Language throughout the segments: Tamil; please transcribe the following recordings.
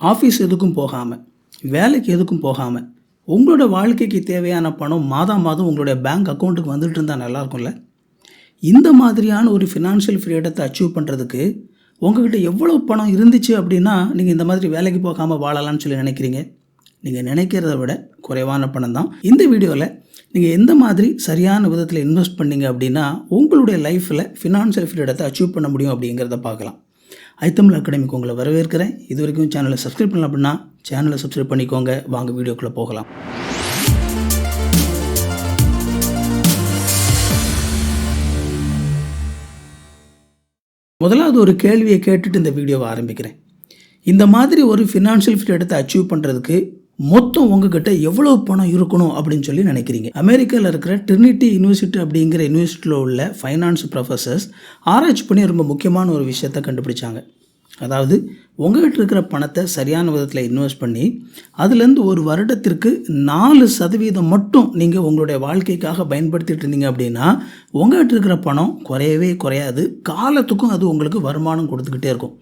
ஆஃபீஸ் எதுக்கும் போகாமல் வேலைக்கு எதுக்கும் போகாமல் உங்களோட வாழ்க்கைக்கு தேவையான பணம் மாதம் மாதம் உங்களுடைய பேங்க் அக்கௌண்ட்டுக்கு வந்துட்டு இருந்தால் நல்லாயிருக்கும்ல இந்த மாதிரியான ஒரு ஃபினான்ஷியல் ஃப்ரீடத்தை அச்சீவ் பண்ணுறதுக்கு உங்ககிட்ட எவ்வளோ பணம் இருந்துச்சு அப்படின்னா நீங்கள் இந்த மாதிரி வேலைக்கு போகாமல் வாழலாம்னு சொல்லி நினைக்கிறீங்க? நீங்கள் நினைக்கிறத விட குறைவான பணம் தான். இந்த வீடியோவில் நீங்கள் எந்த மாதிரி சரியான விதத்தில் இன்வெஸ்ட் பண்ணீங்க அப்படின்னா உங்களுடைய லைஃப்பில் ஃபினான்ஷியல் ஃப்ரீடத்தை அச்சீவ் பண்ண முடியும் அப்படிங்கிறத பார்க்கலாம். ஐத்தமிழ் அகாடமிக்கு உங்களை வரவேற்கிறேன். இது வரைக்கும் சேனலை சப்ஸ்கிரைப் பண்ணல அப்படின்னா சேனலை சப்ஸ்கிரைப் பண்ணிக்கோங்க. வாங்க வீடியோக்குள்ளே போகலாம். முதலாவது ஒரு கேள்வியை கேட்டுட்டு இந்த வீடியோவை ஆரம்பிக்கிறேன். இந்த மாதிரி ஒரு ஃபினான்ஷியல் ஃப்ரீடத்தை அச்சீவ் பண்ணுறதுக்கு மொத்தம் உங்ககிட்ட எவ்வளோ பணம் இருக்கணும் அப்படின்னு சொல்லி நினைக்கிறீங்க. அமெரிக்காவில் இருக்கிற ட்ரினிட்டி யூனிவர்சிட்டி அப்படிங்கிற யூனிவர்சிட்டியில் உள்ள ஃபைனான்ஸ் ப்ரொஃபஸர்ஸ் ஆராய்ச்சி பண்ணி ரொம்ப முக்கியமான ஒரு விஷயத்தை கண்டுபிடிச்சாங்க. அதாவது உங்ககிட்ட இருக்கிற பணத்தை சரியான விதத்தில் இன்வெஸ்ட் பண்ணி அதுலேருந்து ஒரு வருடத்திற்கு நாலு சதவீதம் மட்டும் நீங்கள் உங்களுடைய வாழ்க்கைக்காக பயன்படுத்திட்டு இருந்தீங்க அப்படின்னா உங்ககிட்ட இருக்கிற பணம் குறையவே குறையாது. காலத்துக்கும் அது உங்களுக்கு வருமானம் கொடுத்துக்கிட்டே இருக்கும்.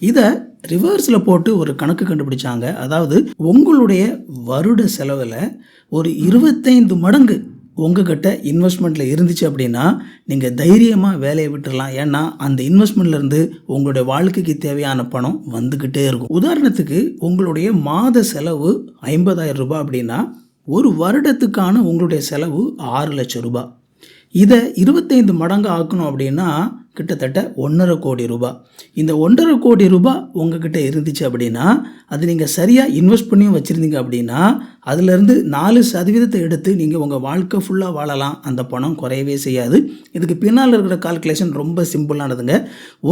இதை ரிவர்ஸில் போட்டு ஒரு கணக்கு கண்டுபிடிச்சாங்க. அதாவது உங்களுடைய வருட செலவில் ஒரு இருபத்தைந்து மடங்கு உங்ககிட்ட இன்வெஸ்ட்மெண்ட்டில் இருந்துச்சு அப்படின்னா நீங்கள் தைரியமாக வேலையை விட்டுடலாம் ஏன்னா அந்த இன்வெஸ்ட்மெண்ட்லேருந்து உங்களுடைய வாழ்க்கைக்கு தேவையான பணம் வந்துக்கிட்டே இருக்கும். உதாரணத்துக்கு உங்களுடைய மாத செலவு ஐம்பதாயிரம் ரூபாய் அப்படின்னா ஒரு வருடத்துக்கான உங்களுடைய செலவு ஆறு லட்சம் ரூபாய். இதை இருபத்தைந்து மடங்கு ஆக்கணும் அப்படின்னா கிட்டத்தட்ட ஒன்றரை கோடி ரூபாய் இந்த ஒன்றரை கோடி ரூபாய் உங்ககிட்ட இருந்துச்சு அப்படின்னா அது நீங்கள் சரியாக இன்வெஸ்ட் பண்ணியும் வச்சுருந்தீங்க அப்படின்னா அதுலேருந்து நாலு சதவீதத்தை எடுத்து நீங்கள் உங்கள் வாழ்க்கை ஃபுல்லாக வாழலாம். அந்த பணம் குறையவே செய்யாது. இதுக்கு பின்னால் இருக்கிற கால்குலேஷன் ரொம்ப சிம்பிளானதுங்க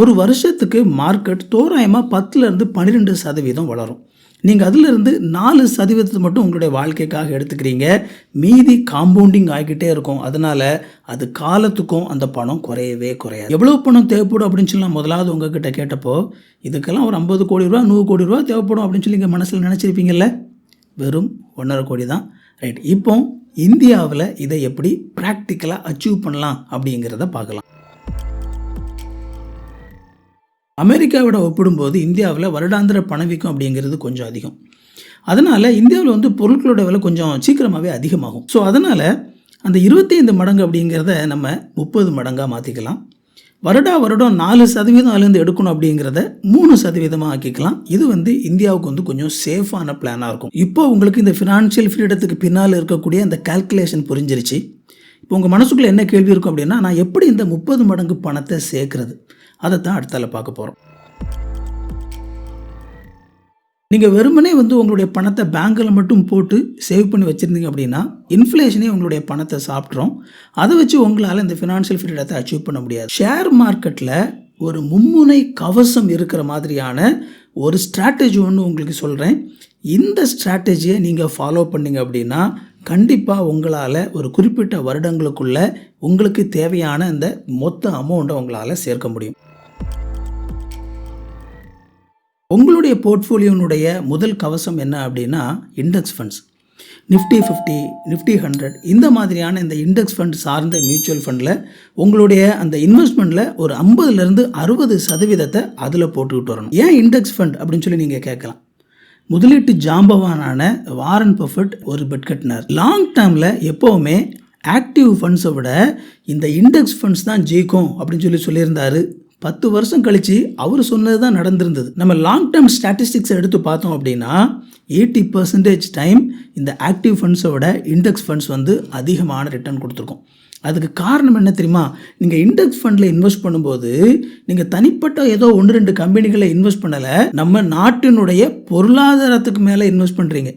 ஒரு வருஷத்துக்கு மார்க்கெட் தோராயமாக பத்துலேருந்து பன்னிரெண்டு சதவீதம் வளரும். நீங்கள் அதிலிருந்து நாலு சதவீதத்தை மட்டும் உங்களுடைய வாழ்க்கைக்காக எடுத்துக்கிறீங்க. மீதி காம்பவுண்டிங் ஆகிக்கிட்டே இருக்கும். அதனால் அது காலத்துக்கும் அந்த பணம் குறையவே குறையாது. எவ்வளோ பணம் தேவைப்படும் அப்படின்னு சொல்லி முதலாவது உங்ககிட்ட கேட்டப்போ இதுக்கெல்லாம் ஒரு ஐம்பது கோடி ரூபா நூறு கோடி ரூபா தேவைப்படும் அப்படின்னு சொல்லி நீங்கள் மனசில் நினச்சிருப்பீங்கல்ல? வெறும் ஒன்றரை கோடி தான். ரைட் இப்போ இந்தியாவில் இதை எப்படி ப்ராக்டிக்கலாக அச்சீவ் பண்ணலாம் அப்படிங்கிறத பார்க்கலாம். அமெரிக்காவோட ஒப்பிடும்போது இந்தியாவில் வருடாந்திர பணவீக்கம் அப்படிங்கிறது கொஞ்சம் அதிகம். அதனால் இந்தியாவில் வந்து பொருட்களோட விலை கொஞ்சம் சீக்கிரமாகவே அதிகமாகும். ஸோ அதனால் அந்த இருபத்தைந்து மடங்கு அப்படிங்கிறத நம்ம முப்பது மடங்காக மாற்றிக்கலாம் வருடா வருடம் நாலு சதவீதம் அதுலேருந்து எடுக்கணும் அப்படிங்கிறத மூணு சதவீதமாக ஆக்கிக்கலாம். இது வந்து இந்தியாவுக்கு வந்து கொஞ்சம் சேஃபான பிளானாக இருக்கும். இப்போ உங்களுக்கு இந்த ஃபினான்ஷியல் ஃப்ரீடத்துக்கு பின்னால் இருக்கக்கூடிய அந்த கால்குலேஷன் புரிஞ்சிருச்சு. இப்போ உங்கள் மனசுக்குள்ளே என்ன கேள்வி இருக்கும் அப்படின்னா நான் எப்படி இந்த முப்பது மடங்கு பணத்தை சேர்க்கறது? அதை தான் அடுத்தால பார்க்க போகிறோம் நீங்கள் வெறுமனே வந்து உங்களுடைய பணத்தை பேங்க்கில் மட்டும் போட்டு சேவ் பண்ணி வச்சுருந்தீங்க அப்படின்னா இன்ஃப்ளேஷனே உங்களுடைய பணத்தை சாப்பிட்றோம் அதை வச்சு உங்களால் இந்த ஃபினான்ஷியல் ஃப்ரீடத்தை அச்சீவ் பண்ண முடியாது. ஷேர் மார்க்கெட்டில் ஒரு மும்முனை கவசம் இருக்கிற மாதிரியான ஒரு ஸ்ட்ராட்டஜி ஒன்று உங்களுக்கு சொல்கிறேன் இந்த ஸ்ட்ராட்டஜியை நீங்கள் ஃபாலோ பண்ணீங்க அப்படின்னா கண்டிப்பாக உங்களால் ஒரு குறிப்பிட்ட வருடங்களுக்குள்ள உங்களுக்கு தேவையான இந்த மொத்த அமௌண்ட்டை உங்களால் சேர்க்க முடியும். உங்களுடைய போர்ட்ஃபோலியோனுடைய முதல் கவசம் என்ன அப்படின்னா index funds nifty fifty nifty hundred இந்த மாதிரியான இந்த இண்டெக்ஸ் ஃபண்ட் சார்ந்த மியூச்சுவல் ஃபண்டில் உங்களுடைய அந்த இன்வெஸ்ட்மெண்ட்டில் ஒரு ஐம்பதுலேருந்து அறுபது சதவீதத்தை அதில் போட்டுக்கிட்டு வரணும். ஏன் இண்டெக்ஸ் ஃபண்ட் அப்படின்னு சொல்லி நீங்கள் கேட்கலாம்? முதலீட்டு ஜாம்பவானான வாரன் பஃபட் ஒரு பெட் கட்டினார். லாங் டேர்மில் எப்போவுமே ஆக்டிவ் ஃபண்ட்ஸை விட இந்த இண்டெக்ஸ் ஃபண்ட்ஸ் தான் ஜெயிக்கும் அப்படின்னு சொல்லி சொல்லியிருந்தாரு. பத்து வருஷம் கழித்து அவர் சொன்னது தான் நடந்திருந்தது. நம்ம லாங் டேர்ம் ஸ்டாட்டிஸ்டிக்ஸை எடுத்து பார்த்தோம் அப்படின்னா எயிட்டி பர்சன்டேஜ் டைம் இந்த ஆக்டிவ் ஃபண்ட்ஸை விட இண்டெக்ஸ் ஃபண்ட்ஸ் வந்து அதிகமான ரிட்டர்ன் கொடுத்துருக்கோம். அதுக்கு காரணம் என்ன தெரியுமா? நீங்கள் இண்டெக்ஸ் ஃபண்டில் இன்வெஸ்ட் பண்ணும்போது நீங்கள் தனிப்பட்ட ஏதோ ஒன்று ரெண்டு கம்பெனிகளை இன்வெஸ்ட் பண்ணலை நம்ம நாட்டினுடைய பொருளாதாரத்துக்கு மேலே இன்வெஸ்ட் பண்ணுறீங்க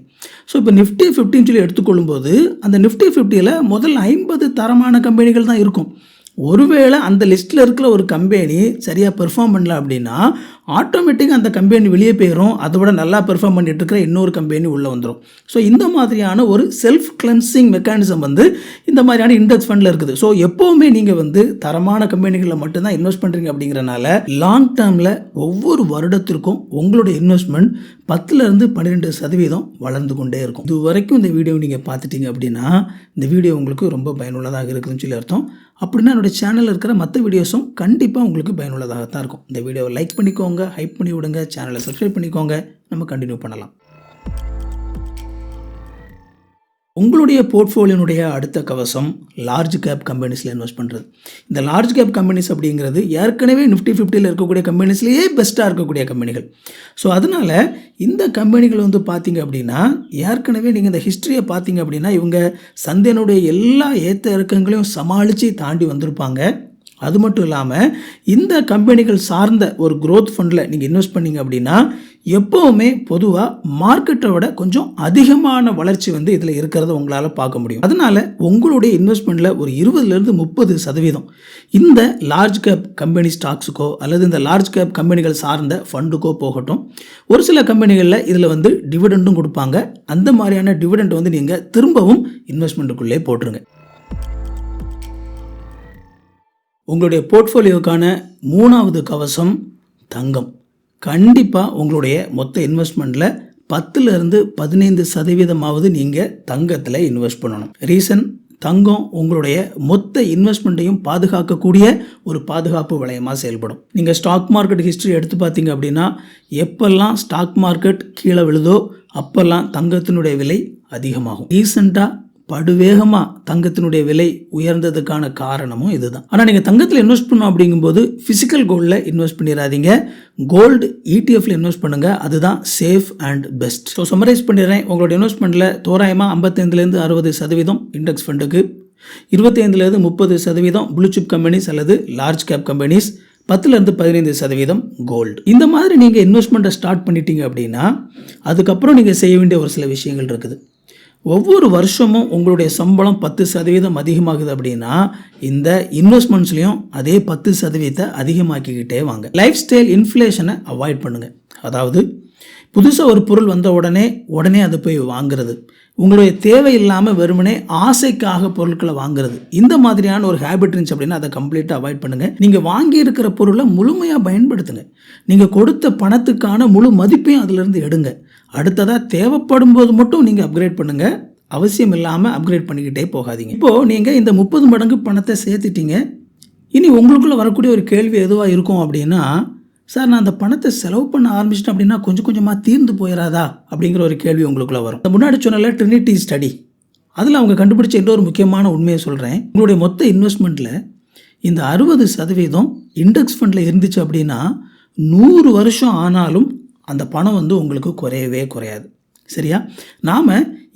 ஸோ இப்போ நிஃப்டி ஃபிஃப்டின்னு சொல்லி எடுத்துக்கொள்ளும்போது அந்த நிஃப்டி ஃபிஃப்டியில் முதல் ஐம்பது தரமான கம்பெனிகள் தான் இருக்கும். ஒருவேளை அந்த லிஸ்ட்டில் இருக்கிற ஒரு கம்பெனி சரியாக பெர்ஃபார்ம் பண்ணல அப்படின்னா ஆட்டோமேட்டிக்காக அந்த கம்பெனி வெளியே போயிடும் அதை விட நல்லா பெர்ஃபார்ம் பண்ணிட்டு இருக்கிற இன்னொரு கம்பெனி உள்ளே வந்துடும் ஸோ இந்த மாதிரியான ஒரு செல்ஃப் கிளென்சிங் மெக்கானிசம் வந்து இந்த மாதிரியான இண்டெக்ஸ் ஃபண்டில் இருக்குது. ஸோ எப்போவுமே நீங்கள் வந்து தரமான கம்பெனிகளில் மட்டும்தான் இன்வெஸ்ட் பண்ணுறீங்க அப்படிங்கிறனால லாங் டேர்மில் ஒவ்வொரு வருடத்திற்கும் உங்களுடைய இன்வெஸ்ட்மெண்ட் பத்துலேருந்து பன்னிரெண்டு சதவீதம் வளர்ந்து கொண்டே இருக்கும். இது வரைக்கும் இந்த வீடியோ நீங்கள் பார்த்துட்டீங்க அப்படின்னா இந்த வீடியோ உங்களுக்கு ரொம்ப பயனுள்ளதாக இருக்குதுன்னு சொல்லி அர்த்தம். அப்படின்னா என்னோட சேனலில் இருக்கிற மற்ற வீடியோஸும் கண்டிப்பாக உங்களுக்கு பயனுள்ளதாக தான் இருக்கும். இந்த வீடியோவை லைக் பண்ணிக்கோங்க. பண்ணிக்கோங்க ஹைப் பண்ணி விடுங்க சேனலை சப்ஸ்கிரைப் பண்ணிக்கோங்க. நம்ம கண்டினியூ பண்ணலாம். உங்களுடைய போர்ட்ஃபோலியோனுடைய அடுத்த கவசம் லார்ஜ் கேப் கம்பெனிஸில் இன்வெஸ்ட் பண்ணுறது இந்த லார்ஜ் கேப் கம்பெனிஸ் அப்படிங்கிறது ஏற்கனவே நிஃப்டி ஃபிஃப்டியில் இருக்கக்கூடிய கம்பெனிஸ்லேயே பெஸ்ட்டாக இருக்கக்கூடிய கம்பெனிகள் ஸோ அதனால் இந்த கம்பெனிகள் வந்து பார்த்தீங்க அப்படின்னா ஏற்கனவே நீங்கள் இந்த ஹிஸ்ட்ரியை பார்த்தீங்க அப்படின்னா இவங்க சந்தையினுடைய எல்லா ஏற்ற இறக்கங்களையும் சமாளித்து தாண்டி வந்திருப்பாங்க. அது மட்டும் இல்லாமல் இந்த கம்பெனிகள் சார்ந்த ஒரு க்ரோத் ஃபண்டில் நீங்கள் இன்வெஸ்ட் பண்ணீங்க அப்படின்னா எப்போவுமே பொதுவாக மார்க்கெட்டை விட கொஞ்சம் அதிகமான வளர்ச்சி வந்து இதில் இருக்கிறத உங்களால் பார்க்க முடியும். அதனால் உங்களுடைய இன்வெஸ்ட்மெண்ட்டில் ஒரு இருபதுலேருந்து முப்பது சதவீதம் இந்த லார்ஜ் கேப் கம்பெனி ஸ்டாக்ஸுக்கோ அல்லது இந்த லார்ஜ் கேப் கம்பெனிகள் சார்ந்த ஃபண்டுக்கோ போகட்டும். ஒரு சில கம்பெனிகளில் இதில் வந்து டிவிடெண்டும் கொடுப்பாங்க. அந்த மாதிரியான டிவிடெண்ட் வந்து நீங்கள் திரும்பவும் இன்வெஸ்ட்மெண்ட்டுக்குள்ளே போட்டுருங்க. உங்களுடைய போர்ட்ஃபோலியோக்கான மூணாவது கவசம் தங்கம். கண்டிப்பாக உங்களுடைய மொத்த இன்வெஸ்ட்மெண்ட்டில் பத்துலேருந்து பதினைந்து சதவீதமாவது நீங்கள் தங்கத்தில் இன்வெஸ்ட் பண்ணணும். ரீசன் தங்கம் உங்களுடைய மொத்த இன்வெஸ்ட்மெண்ட்டையும் பாதுகாக்கக்கூடிய ஒரு பாதுகாப்பு வளையமாக செயல்படும். நீங்கள் ஸ்டாக் மார்க்கெட் ஹிஸ்ட்ரி எடுத்து பார்த்தீங்க அப்படின்னா எப்பெல்லாம் ஸ்டாக் மார்க்கெட் கீழே விழுதோ அப்போல்லாம் தங்கத்தினுடைய விலை அதிகமாகும். ரீசெண்டாக படுவேகமாக தங்கத்தினுடைய விலை உயர்ந்ததுக்கான காரணமும் இதுதான். ஆனால் நீங்கள் தங்கத்தில் இன்வெஸ்ட் பண்ணோம் அப்படிங்கும்போது ஃபிசிக்கல் கோல்டில் இன்வெஸ்ட் பண்ணிடாதீங்க கோல்டு இடிஎஃப்ல இன்வெஸ்ட் பண்ணுங்கள் அதுதான் safe and best so summarize பண்ணிடுறேன் உங்களோட இன்வெஸ்ட்மெண்ட்டில் தோராயமாக ஐம்பத்தைந்துலேருந்து அறுபது சதவீதம் இண்டெக்ஸ் ஃபண்டுக்கு இருபத்தைந்துலேருந்து முப்பது சதவீதம் ப்ளூ கம்பெனிஸ் அல்லது லார்ஜ் கேப் கம்பெனிஸ் பத்துலேருந்து பதினைந்து சதவீதம் கோல்டு இந்த மாதிரி நீங்கள் இன்வெஸ்ட்மெண்ட்டை ஸ்டார்ட் பண்ணிட்டீங்க அப்படின்னா அதுக்கப்புறம் நீங்கள் செய்ய வேண்டிய ஒரு சில விஷயங்கள் இருக்குது. ஒவ்வொரு வருஷமும் உங்களுடைய சம்பளம் பத்து சதவீதம் அதிகமாகுது அப்படின்னா இந்த இன்வெஸ்ட்மெண்ட்ஸ்லையும் அதே பத்து சதவீதத்தை அதிகமாக்கிக்கிட்டே வாங்க. லைஃப் ஸ்டைல் இன்ஃப்ளேஷனை அவாய்ட் பண்ணுங்கள் அதாவது புதுசாக ஒரு பொருள் வந்த உடனே உடனே அதை போய் வாங்குறது. உங்களுடைய தேவை இல்லாமல் வெறுமனே ஆசைக்காக பொருட்களை வாங்குறது. இந்த மாதிரியான ஒரு ஹேபிட் இருந்துச்சு அப்படின்னா அதை கம்ப்ளீட்டாக அவாய்ட் பண்ணுங்கள் நீங்கள் வாங்கி இருக்கிற பொருளை முழுமையாக பயன்படுத்துங்க. நீங்கள் கொடுத்த பணத்துக்கான முழு மதிப்பையும் அதிலிருந்து எடுங்க. அடுத்ததாக தேவைப்படும் போது மட்டும் நீங்கள் அப்கிரேட் பண்ணுங்கள் அவசியம் இல்லாமல் அப்கிரேட் பண்ணிக்கிட்டே போகாதீங்க. இப்போது நீங்கள் இந்த முப்பது மடங்கு பணத்தை சேர்த்துட்டீங்க. இனி உங்களுக்குள்ளே வரக்கூடிய ஒரு கேள்வி எதுவாக இருக்கும் அப்படின்னா சார் நான் அந்த பணத்தை செலவு பண்ண ஆரம்பிச்சிட்டேன் அப்படின்னா கொஞ்சம் கொஞ்சமாக தீர்ந்து போயிடாதா அப்படிங்கிற ஒரு கேள்வி உங்களுக்குள்ளே வரும். முன்னாடி சொன்னல ட்ரினிட்டி ஸ்டடி அதில் அவங்க கண்டுபிடிச்ச இன்னொரு முக்கியமான உண்மையை சொல்கிறேன் உங்களுடைய மொத்த இன்வெஸ்ட்மெண்ட்டில் இந்த அறுபது சதவீதம் இண்டெக்ஸ் ஃபண்டில் இருந்துச்சு அப்படின்னா நூறு வருஷம் ஆனாலும் அந்த பணம் வந்து உங்களுக்கு குறையவே குறையாது. சரியா? நாம்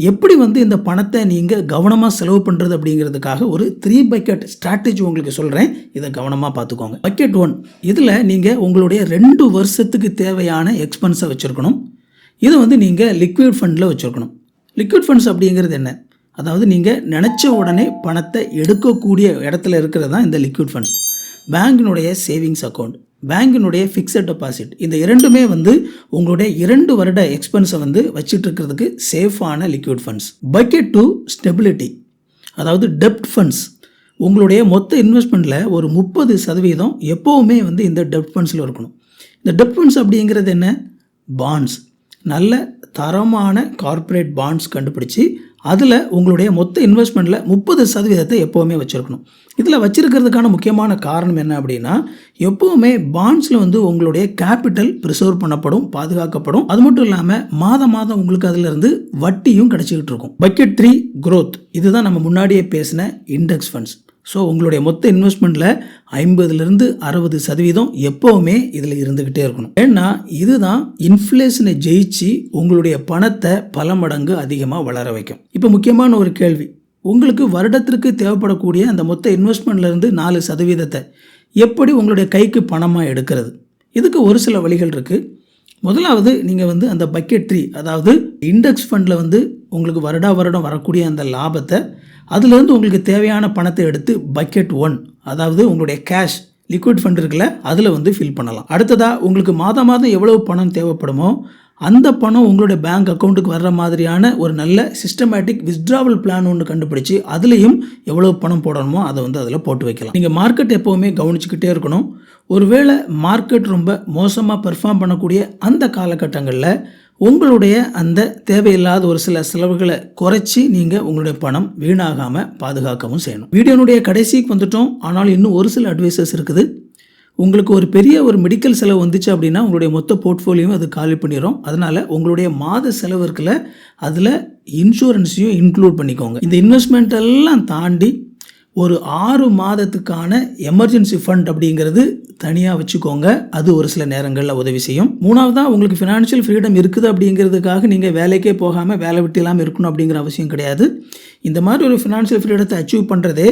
எப்படி வந்து இந்த பணத்தை நீங்கள் கவனமாக செலவு பண்ணுறது அப்படிங்கிறதுக்காக ஒரு த்ரீ பக்கெட் ஸ்ட்ராட்டஜி உங்களுக்கு சொல்கிறேன் இதை கவனமாக பார்த்துக்கோங்க. பக்கெட் ஒன் இதில் நீங்கள் உங்களுடைய ரெண்டு வருஷத்துக்கு தேவையான எக்ஸ்பென்ஸை வச்சுருக்கணும். இதை வந்து நீங்கள் லிக்விட் ஃபண்டில் வச்சுருக்கணும். லிக்விட் ஃபண்ட்ஸ் அப்படிங்கிறது என்ன? அதாவது நீங்கள் நினச்ச உடனே பணத்தை எடுக்கக்கூடிய இடத்துல இருக்கிறது தான் இந்த லிக்விட் ஃபண்ட்ஸ் பேங்கினுடைய சேவிங்ஸ் அக்கௌண்ட் பேங்கினுடைய ஃபிக்ஸட் டெபாசிட் இந்த இரண்டுமே வந்து உங்களுடைய இரண்டு வருட எக்ஸ்பென்ஸை வந்து வச்சுட்டு இருக்கிறதுக்கு சேஃபான liquid funds bucket two stability அதாவது டெப்ட் ஃபண்ட்ஸ் உங்களுடைய மொத்த இன்வெஸ்ட்மெண்ட்டில் ஒரு முப்பது சதவீதம் எப்போவுமே வந்து இந்த டெப்ட் ஃபண்ட்ஸில் இருக்கணும். இந்த டெப்ட் ஃபண்ட்ஸ் அப்படிங்கிறது என்ன? பாண்ட்ஸ் நல்ல தரமான கார்ப்பரேட் பாண்ட்ஸ் கண்டுபிடிச்சி அதில் உங்களுடைய மொத்த இன்வெஸ்ட்மெண்ட்டில் முப்பது சதவீதத்தை எப்போவுமே வச்சுருக்கணும். இதில் வச்சுருக்கிறதுக்கான முக்கியமான காரணம் என்ன அப்படின்னா எப்போவுமே பாண்ட்ஸில் வந்து உங்களுடைய கேபிட்டல் ப்ரிசர்வ் பண்ணப்படும் பாதுகாக்கப்படும். அது மட்டும் இல்லாமல் மாதம் மாதம் உங்களுக்கு அதிலிருந்து வட்டியும் கிடச்சிக்கிட்டு இருக்கும். பக்கெட் த்ரீ க்ரோத் இதுதான் நம்ம முன்னாடியே பேசின இண்டெக்ஸ் ஃபண்ட்ஸ் ஸோ உங்களுடைய மொத்த இன்வெஸ்ட்மெண்ட்டில் ஐம்பதுலேருந்து அறுபது சதவீதம் எப்போவுமே இதில் இருந்துக்கிட்டே இருக்கணும். ஏன்னா இதுதான் இன்ஃப்ளேஷனை ஜெயிச்சு உங்களுடைய பணத்தை பல மடங்கு அதிகமாக வளர வைக்கும். இப்போ முக்கியமான ஒரு கேள்வி. உங்களுக்கு வருடத்திற்கு தேவைப்படக்கூடிய அந்த மொத்த இன்வெஸ்ட்மெண்ட்லேருந்து நாலு சதவீதத்தை எப்படி உங்களுடைய கைக்கு பணமாக எடுக்கிறது? இதுக்கு ஒரு சில வழிகள் இருக்குது முதலாவது நீங்கள் வந்து அந்த பக்கெட் ட்ரீ அதாவது இண்டெக்ஸ் ஃபண்டில் வந்து உங்களுக்கு வருடா வருடம் வரக்கூடிய அந்த லாபத்தை அதுலேருந்து உங்களுக்கு தேவையான பணத்தை எடுத்து பக்கெட் ஒன் அதாவது உங்களுடைய கேஷ் லிக்விட் ஃபண்ட் இருக்குல்ல அதில் வந்து ஃபில் பண்ணலாம். அடுத்ததாக உங்களுக்கு மாதம் மாதம் எவ்வளவு பணம் தேவைப்படுமோ அந்த பணம் உங்களுடைய பேங்க் அக்கௌண்ட்டுக்கு வர்ற மாதிரியான ஒரு நல்ல சிஸ்டமேட்டிக் வித்ட்ராவல் பிளான் ஒன்று கண்டுபிடிச்சு அதுலேயும் எவ்வளோ பணம் போடணுமோ அதை வந்து அதில் போட்டு வைக்கலாம். நீங்கள் மார்க்கெட் எப்போவுமே கவனிச்சுக்கிட்டே இருக்கணும். ஒருவேளை மார்க்கெட் ரொம்ப மோசமாக பெர்ஃபார்ம் பண்ணக்கூடிய அந்த காலகட்டங்களில் உங்களுடைய அந்த தேவையில்லாத ஒரு சில செலவுகளை குறைச்சி நீங்கள் உங்களுடைய பணம் வீணாகாமல் பாதுகாக்கவும் செய்யணும். வீடியோனுடைய கடைசிக்கு வந்துட்டோம். ஆனால் இன்னும் ஒரு சில அட்வைசஸ் இருக்குது. உங்களுக்கு ஒரு பெரிய ஒரு மெடிக்கல் செலவு வந்துச்சு அப்படின்னா உங்களுடைய மொத்த போர்ட்ஃபோலியோவும் அது காலி பண்ணிடும் அதனால் உங்களுடைய மாத செலவு இருக்குல்ல அதில் இன்சூரன்ஸையும் இன்க்ளூட் பண்ணிக்கோங்க. இந்த இன்வெஸ்ட்மெண்ட் எல்லாம் தாண்டி ஒரு ஆறு மாதத்துக்கான எமர்ஜென்சி ஃபண்ட் அப்படிங்கிறது தனியாக வச்சுக்கோங்க. அது ஒரு சில நேரங்களில் உதவி செய்யும். மூணாவதாக உங்களுக்கு ஃபினான்ஷியல் ஃப்ரீடம் இருக்குது அப்படிங்கிறதுக்காக நீங்கள் வேலைக்கே போகாமல் வேலை விட்டு இல்லாமல் இருக்கணும் அப்படிங்கிற அவசியம் கிடையாது. இந்த மாதிரி ஒரு ஃபினான்ஷியல் ஃப்ரீடத்தை அச்சீவ் பண்ணுறதே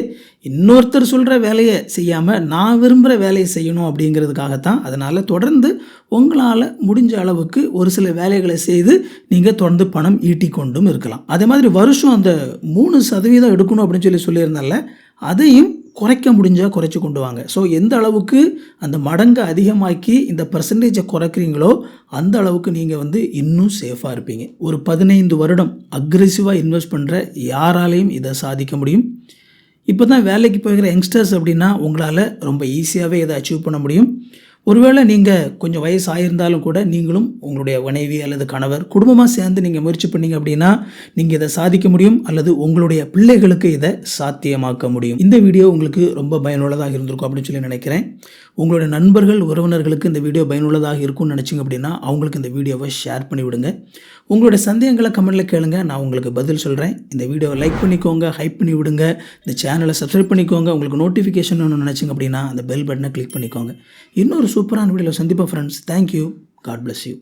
இன்னொருத்தர் சொல்கிற வேலையை செய்யாமல் நான் விரும்புகிற வேலையை செய்யணும் அப்படிங்கிறதுக்காகத்தான். அதனால் தொடர்ந்து உங்களால் முடிஞ்ச அளவுக்கு ஒரு சில வேலைகளை செய்து நீங்கள் தொடர்ந்து பணம் ஈட்டி கொண்டும் இருக்கலாம். அதே மாதிரி வருஷம் அந்த மூணு சதவீதம் எடுக்கணும் அப்படின்னு சொல்லி சொல்லியிருந்தால அதையும் குறைக்க முடிஞ்சால் குறைச்சி கொண்டு வாங்க. ஸோ எந்த அளவுக்கு அந்த மடங்கை அதிகமாக்கி இந்த பர்சன்டேஜை குறைக்கிறீங்களோ அந்த அளவுக்கு நீங்கள் வந்து இன்னும் சேஃபாக இருப்பீங்க. ஒரு பதினைந்து வருடம் அக்ரெசிவாக இன்வெஸ்ட் பண்ணுற யாராலையும் இதை சாதிக்க முடியும். இப்போ தான் வேலைக்கு போகிற யங்ஸ்டர்ஸ் அப்படின்னா உங்களால் ரொம்ப ஈஸியாகவே இதை அச்சீவ் பண்ண முடியும். ஒருவேளை நீங்கள் கொஞ்சம் வயசு ஆயிருந்தாலும் கூட நீங்களும் உங்களுடைய மனைவி அல்லது கணவர் குடும்பமாக சேர்ந்து நீங்கள் முயற்சி பண்ணீங்க அப்படின்னா நீங்கள் இதை சாதிக்க முடியும் அல்லது உங்களுடைய பிள்ளைகளுக்கு இதை சாத்தியமாக்க முடியும். இந்த வீடியோ உங்களுக்கு ரொம்ப பயனுள்ளதாக இருந்திருக்கும் அப்படின்னு சொல்லி நினைக்கிறேன். உங்களுடைய நண்பர்கள் உறவினர்களுக்கு இந்த வீடியோ பயனுள்ளதாக இருக்கும்னு நினச்சிங்க அப்படின்னா அவங்களுக்கு இந்த வீடியோவை ஷேர் பண்ணி உங்களோட உங்களுடைய சந்தேகங்களை கமெண்ட்டில் கேளுங்க. நான் உங்களுக்கு பதில் சொல்கிறேன் இந்த வீடியோவை லைக் பண்ணிக்கோங்க ஹைப் பண்ணி விடுங்க. இந்த சேனலை சப்ஸ்கிரைப் பண்ணிக்கோங்க. உங்களுக்கு நோட்டிஃபிகேஷன் ஒன்று நினச்சிங்க அப்படின்னா அந்த பெல் பட்டனை கிளிக் பண்ணிக்கோங்க. இன்னொரு சூப்பரான வீடியோவில் சந்திப்போம் friends thank you God bless you